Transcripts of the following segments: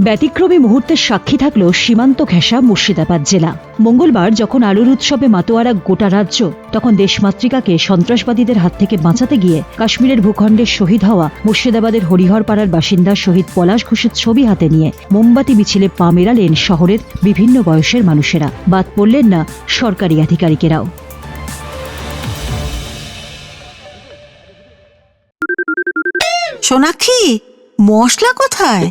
ব্যতিক্রমী মুহূর্তের সাক্ষী থাকল সীমান্ত ঘেঁষা মুর্শিদাবাদ জেলা। মঙ্গলবার যখন আলুর উৎসবে মাতোয়ারা গোটা রাজ্য, তখন দেশমাতৃকাকে সন্ত্রাসবাদীদের হাত থেকে বাঁচাতে গিয়ে কাশ্মীরের ভূখণ্ডে শহীদ হওয়া মুর্শিদাবাদের হরিহরপাড়ার বাসিন্দা শহীদ পলাশ ঘোষের ছবি হাতে নিয়ে মোমবাতি মিছিলে পা মেলালেন শহরের বিভিন্ন বয়সের মানুষেরা। বাদ পড়লেন না সরকারি আধিকারিকেরাও। সোনাক্ষী, মশলা কোথায়?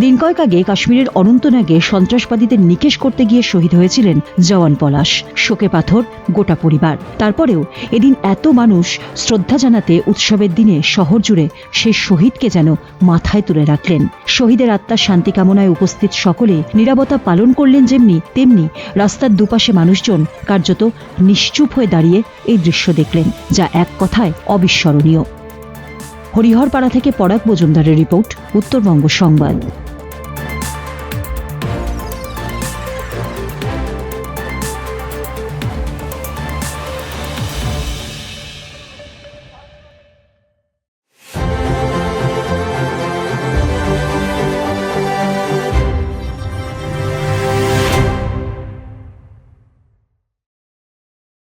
দিন কয়েক আগে কাশ্মীরের অনন্তনাগে সন্ত্রাসবাদীদের নিকেশ করতে গিয়ে শহীদ হয়েছিলেন জওয়ান পলাশ। শোকে পাথর, গোটা পরিবার। তারপরেও এদিন এত মানুষ শ্রদ্ধা জানাতে উৎসবের দিনে শহর জুড়ে সেই শহীদকে যেন মাথায় তুলে রাখলেন। শহীদের আত্মার শান্তি কামনায় উপস্থিত সকলে নিরাপত্তা পালন করলেন যেমনি, তেমনি রাস্তার দুপাশে মানুষজন কার্যত নিশ্চুপ হয়ে দাঁড়িয়ে এই দৃশ্য দেখলেন, যা এক কথায় অবিস্মরণীয়। হরিহরপাড়া থেকে পরাগ মজুমদারের রিপোর্ট, উত্তরবঙ্গ সংবাদ।